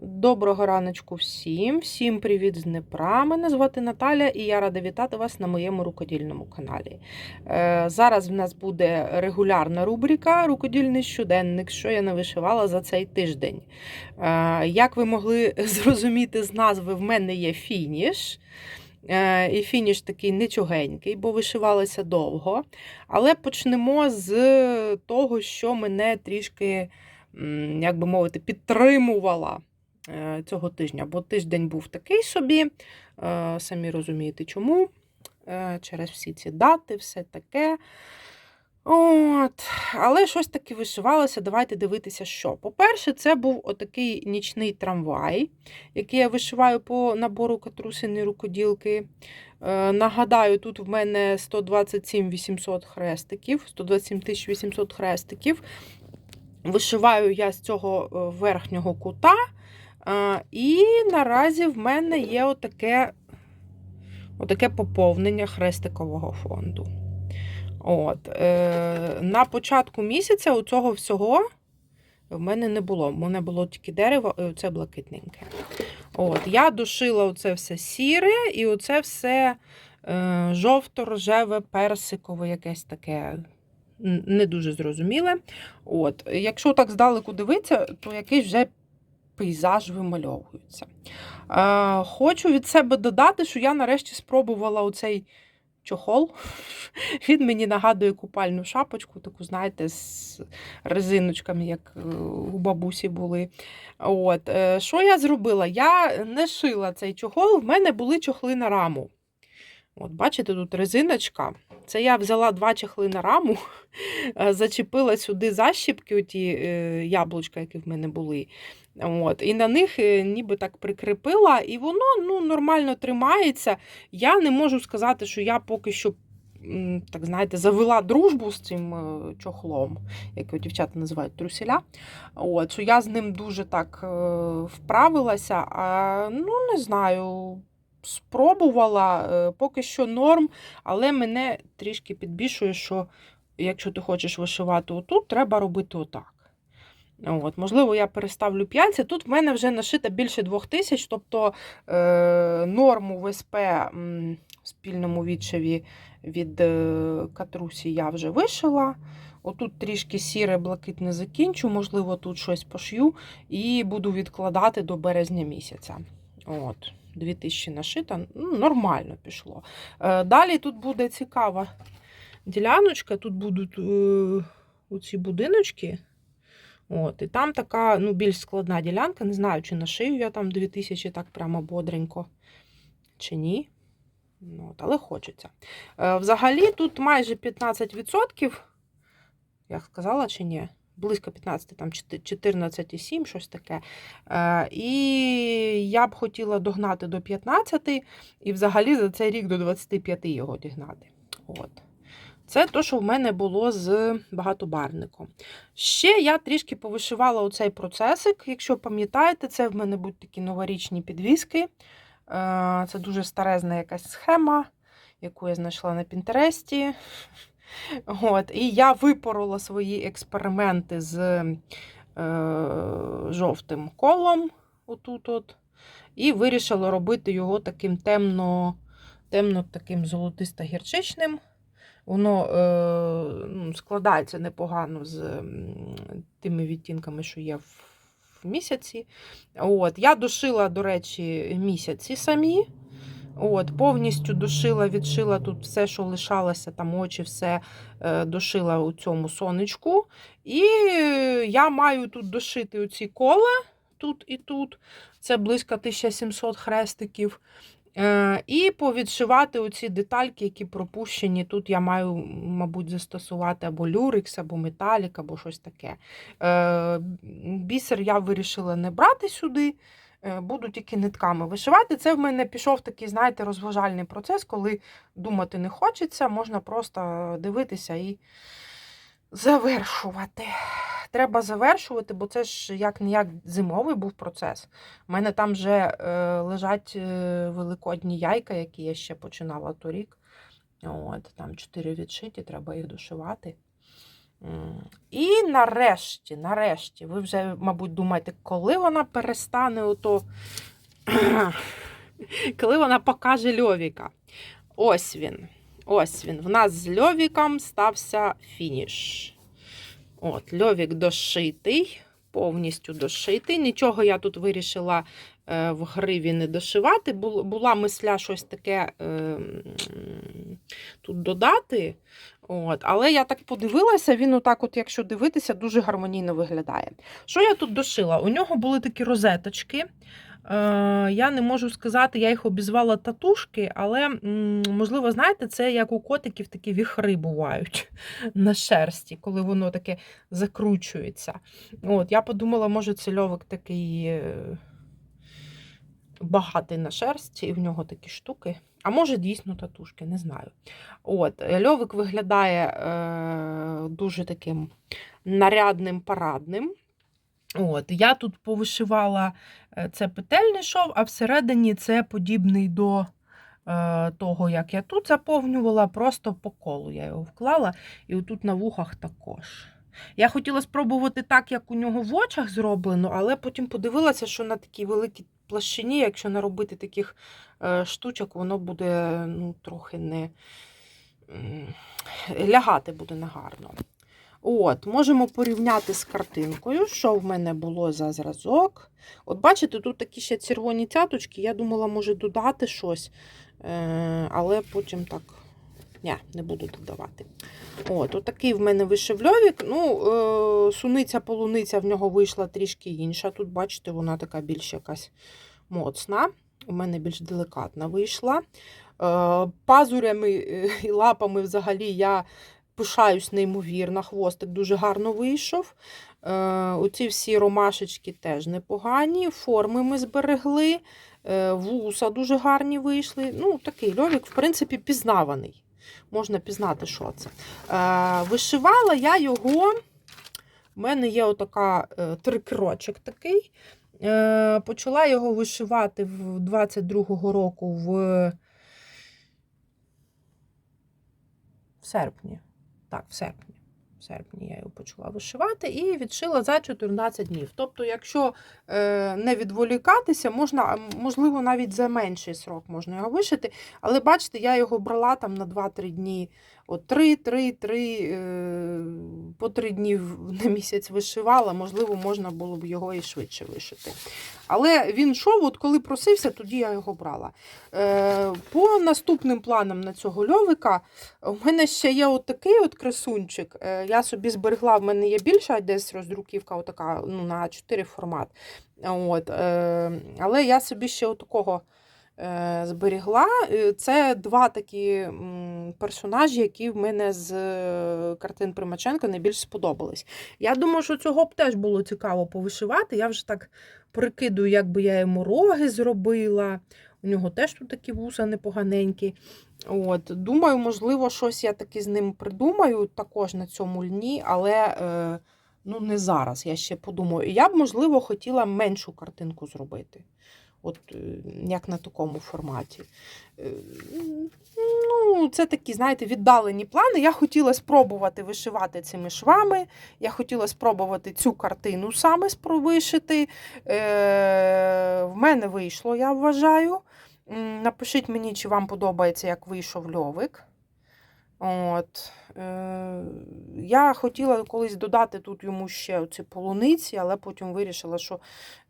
Доброго раночку всім. Всім привіт з Дніпра. Мене звати Наталя і я рада вітати вас на моєму рукодільному каналі. Е, зараз в нас буде регулярна рубрика Рукодільний щоденник, що я не вишивала за цей тиждень. Е, як ви могли зрозуміти з назви, в мене є фініш. Е, І фініш такий нічогенький, бо вишивалося довго. Але почнемо з того, що мене трішки, як би мовити, підтримувала цього тижня. Бо тиждень був такий собі, е, самі розумієте, чому. Е, Через всі ці дати, все таке. От. Але щось таки вишивалося. Давайте дивитися, що. По-перше, це був отакий нічний трамвай, який я вишиваю по набору катрусини рукоділки. Е, нагадаю, тут в мене 127 800 хрестиків, 127 800 хрестиків. Вишиваю я з цього е, верхнього кута. І наразі в мене є отаке, отаке поповнення хрестикового фонду. От, е, На початку місяця у цього всього в мене не було. У мене було тільки дерево, і оце блакитненьке. От, Я душила оце все сіре, і оце все е, жовто-рожеве, персикове, якесь таке не дуже зрозуміле. От, Якщо так здалеку дивитися, то якийсь вже пейзаж вимальовується. Е, хочу від себе додати, що я нарешті спробувала оцей чохол. Він мені нагадує купальну шапочку, таку, знаєте, з резиночками, як е, у бабусі були. От. е, Що я зробила? Я не шила цей чохол, в мене були чохли на раму. От, Бачите, тут резиночка. Це я взяла два чехли на раму, е, зачепила сюди защіпки, оті яблучка, які в мене були. От, І на них е, ніби так прикріпила, і воно ну, нормально тримається. Я не можу сказати, що я поки що. Так знаєте, завела дружбу з цим е, чохлом, як його дівчата називають труселя. От, що я з ним дуже так е, вправилася. А, ну, не знаю, спробувала, поки що норм, але мене трішки підбільшує, що якщо ти хочеш вишивати отут, треба робити отак. От, можливо, я переставлю п'яльця. Тут в мене вже нашито більше двох тисяч, тобто е, норму в СП в спільному відшиві від е, катрусі я вже вишила. Отут трішки сіре блакитне закінчу, можливо, тут щось пошью і буду відкладати до березня місяця. От, 2000 нашито, ну, нормально пішло. Е, далі тут буде цікава діляночка, тут будуть е, оці будиночки. От, і там така ну, більш складна ділянка. Не знаю, чи нашию я там 2000 так прямо бодренько, чи ні. От, але хочеться. Е, взагалі тут майже 15%, я сказала, чи ні? Близько 15, там 14,7, щось таке. Е, і я б хотіла догнати до 15 і взагалі за цей рік до 25 його дігнати. От. Це те, що в мене було з багатобарником. Ще я трішки повишивала оцей процесик. Якщо пам'ятаєте, це в мене будуть такі новорічні підвіски. Е, Це дуже старезна якась схема, яку я знайшла на Пінтересті. От, І я випорола свої експерименти з е, жовтим колом, отут от, і вирішила робити його таким темно, темно таким золотисто-гірчичним. Воно е, ну, складається непогано з тими відтінками, що є в, місяці. От, я дошила, до речі, місяці самі. От, Повністю дошила, відшила тут все, що лишалося, там очі, все е, дошила у цьому сонечку. І я маю тут дошити оці кола тут і тут. Це близько 1700 хрестиків. Е, І повідшивати оці детальки, які пропущені. Тут я маю, мабуть, застосувати або люрикс, або металік, або щось таке. Е, Бісер я вирішила не брати сюди. Е, Буду тільки нитками вишивати. Це в мене пішов такий, знаєте, розважальний процес, коли думати не хочеться, можна просто дивитися і завершувати. Треба завершувати, бо це ж як не зимовий був процес. У мене там вже е, лежать е, великодні яйка, які я ще починала торік. От, Там чотири відшиті, треба їх дошивати. І нарешті, нарешті, ви вже, мабуть, думаєте, коли вона перестане ото. коли вона покаже Льовіка. Ось він. Ось він. В нас з Льовіком стався фініш. От, Льовік дошитий, повністю дошитий. Нічого я тут вирішила е, в гриві не дошивати. Бу- Була мисля щось таке е, тут додати. От, але я так подивилася, він отак, от, якщо дивитися, дуже гармонійно виглядає. Що я тут дошила? У нього були такі розеточки. Е, я не можу сказати, я їх обізвала татушки, але, можливо, знаєте, це як у котиків такі віхри бувають на шерсті, коли воно таке закручується. От, я подумала, може, це льовик такий е, багатий на шерсті, і в нього такі штуки. А може, дійсно татушки, не знаю. От, е, льовик виглядає е, дуже таким нарядним, парадним. От, я тут повишивала е, це петельний шов, а всередині це подібний до е, того, як я тут заповнювала, просто по колу я його вклала, і отут на вухах також. Я хотіла спробувати так, як у нього в очах зроблено, але потім подивилася, що на такій великій площині, якщо наробити таких е, штучок, воно буде ну, трохи не лягати буде негарно. От, можемо порівняти з картинкою, що в мене було за зразок. От бачите, тут такі ще червоні цяточки. Я думала, може додати щось, е, але потім так ні, не буду додавати. От, отакий в мене вийшов. Ну, е, суниця полуниця в нього вийшла трішки інша. Тут, бачите, вона така більш якась моцна. У мене більш деликатна вийшла. Е, пазурями і лапами взагалі я пишаюсь неймовірно. Хвостик дуже гарно вийшов. Е, оці всі ромашечки теж непогані. Форми ми зберегли. Е, вуса дуже гарні вийшли. Ну, такий льовік, в принципі, пізнаваний. Можна пізнати, що це. Е, вишивала я його. У мене є отака трикрочок такий. Почала його вишивати в 22-го року в серпні. Так, в серпні. В серпні я його почала вишивати і відшила за 14 днів. Тобто, якщо е, не відволікатися, можна, можливо, навіть за менший срок можна його вишити. Але бачите, я його брала там на 2-3 дні. От 3, 3, 3, е, 3 дні на місяць вишивала, можливо, можна було б його і швидше вишити. Але він йшов, от коли просився, тоді я його брала. Е, по наступним планам на цього льовика, у мене ще є от такий от красунчик. Е, я собі зберегла, в мене є більша десь роздруківка, отака, ну, на 4 формат. От, е, але я собі ще отакого е, зберігла. Е, Це два такі персонажі, які в мене з е, картин Примаченка найбільш сподобались. Я думаю, що цього б теж було цікаво повишивати. Я вже так прикидую, як би я йому роги зробила. У нього теж тут такі вуса непоганенькі. От, Думаю, можливо, щось я таки з ним придумаю також на цьому льні, але е, ну, не зараз. Я ще подумаю. Я б, можливо, хотіла меншу картинку зробити. От е, як на такому форматі. Е, Ну, це такі, знаєте, віддалені плани. Я хотіла спробувати вишивати цими швами. Я хотіла спробувати цю картину саме спровишити. Е, в мене вийшло, я вважаю. Напишіть мені, чи вам подобається, як вийшов льовик. От. Е, я хотіла колись додати тут йому ще оці полуниці, але потім вирішила, що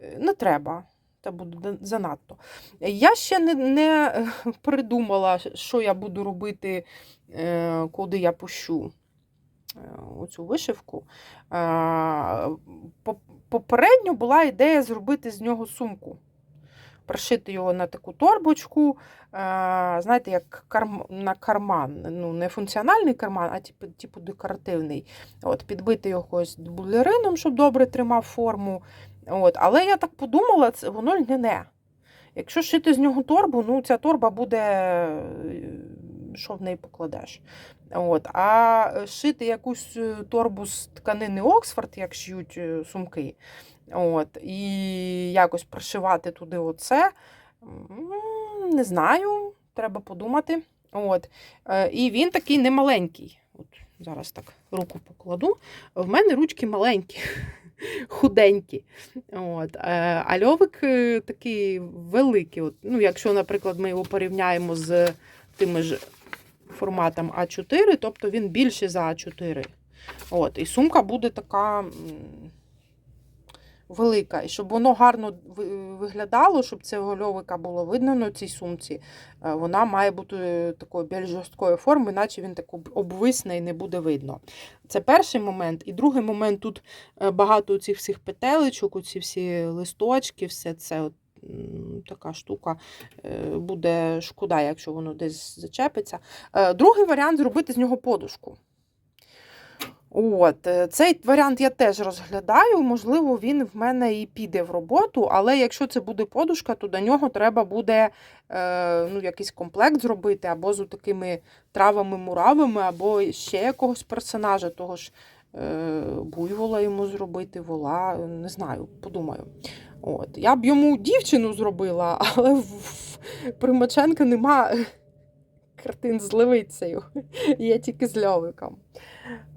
е, не треба. Це буде занадто. Я ще не, не е, придумала, що я буду робити, е, куди я пущу е, оцю вишивку. Е, Попередньо була ідея зробити з нього сумку. Пришити його на таку торбочку, е, знаєте, як карм, на карман. Ну, не функціональний карман, а типу, типу декоративний. От, підбити його якось булерином, щоб добре тримав форму. От, але я так подумала, це воно льняне. Якщо шити з нього торбу, ну ця торба буде, е, що в неї покладеш. От, а шити якусь е, торбу з тканини Оксфорд, як шиють сумки, от, і якось пришивати туди оце, не знаю, треба подумати. От. Е, І він такий немаленький. От, зараз так руку покладу. В мене ручки маленькі, худенькі. От. е, А льовик е, такий великий. От, ну, якщо, наприклад, ми його порівняємо з тими ж форматом А4, тобто він більший за А4. От, і сумка буде така велика. І щоб воно гарно виглядало, щоб цього льовика було видно на цій сумці, е, вона має бути такої більш жорсткої форми, іначе він так обвисне і не буде видно. Це перший момент. І другий момент тут е, багато цих всіх петелечок, оці всі листочки, все це. От, Така штука е, буде шкода, якщо воно десь зачепиться. Е, Другий варіант зробити з нього подушку. От, е, цей варіант я теж розглядаю. Можливо, він в мене і піде в роботу, але якщо це буде подушка, то до нього треба буде е, ну, якийсь комплект зробити, або з такими травами-муравами, або ще якогось персонажа, того ж е, буйвола йому зробити, вола, не знаю, подумаю. От. Я б йому дівчину зробила, але в, Примаченка нема картин з левицею. Є тільки з льовиком.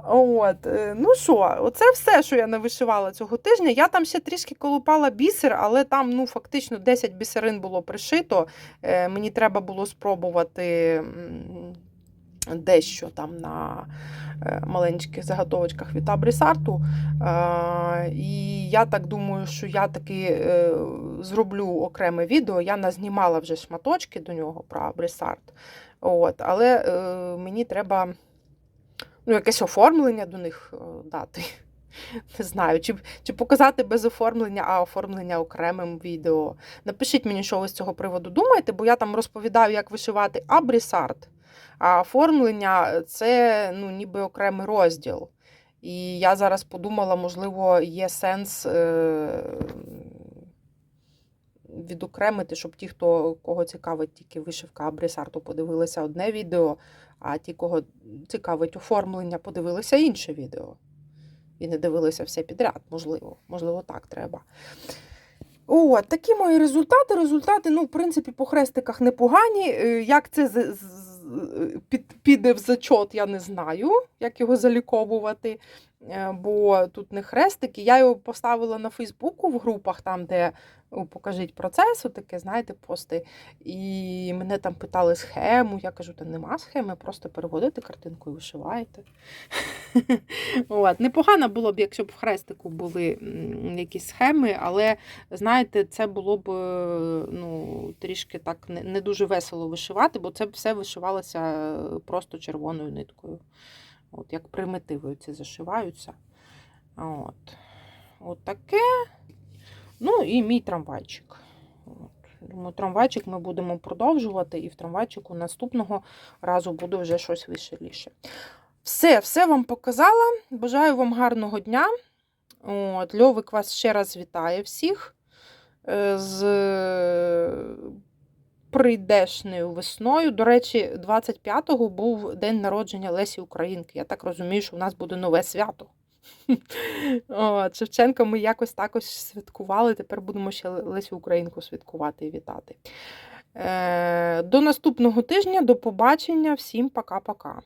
От, е, ну що, оце все, що я навишивала цього тижня. Я там ще трішки колупала бісер, але там ну, фактично 10 бісерин було пришито. Е, Мені треба було спробувати дещо там на е, маленьких заготовочках від Абрісарту. І я так думаю, що я таки зроблю окреме відео. Я назнімала вже шматочки до нього про Абрісарт. От, але е, мені треба ну, якесь оформлення до них е, дати. Не знаю, чи, чи показати без оформлення, а оформлення окремим відео. Напишіть мені, що ви з цього приводу думаєте, бо я там розповідаю, як вишивати абрісарт, а оформлення це ну, ніби окремий розділ. І я зараз подумала, можливо, є сенс е, відокремити, щоб ті, хто кого цікавить тільки вишивка абрісарту, подивилися одне відео, а ті, кого цікавить оформлення, подивилися інше відео. І не дивилися все підряд, можливо. Можливо, так треба. О, такі мої результати. Результати, ну, в принципі, по хрестиках непогані. Е, Як це з- з- під, піде в зачот, я не знаю, як його заліковувати. Е, Бо тут не хрестики. Я його поставила на Фейсбуку в групах, там, де покажіть процес, таке, знаєте, пости. І мене там питали схему. Я кажу, та нема схеми, просто переводите картинку і вишиваєте. От. Непогано було б, якщо б в хрестику були якісь схеми, але знаєте, це було б е, ну, трішки так не, не дуже весело вишивати, бо це б все вишивалося е, просто червоною ниткою. От, як примитиви ці зашиваються. От. От таке. Ну і мій трамвайчик. От. Думаю, трамвайчик ми будемо продовжувати, і в трамвайчику наступного разу буде вже щось веселіше. Все, все вам показала. Бажаю вам гарного дня. От, Льовик вас ще раз вітає всіх е, з прийдешньою весною. До речі, 25-го був день народження Лесі Українки. Я так розумію, що в нас буде нове свято. От, Шевченка ми якось також святкували. Тепер будемо ще Лесю Українку святкувати і вітати. Е, До наступного тижня, до побачення. Всім пока-пока.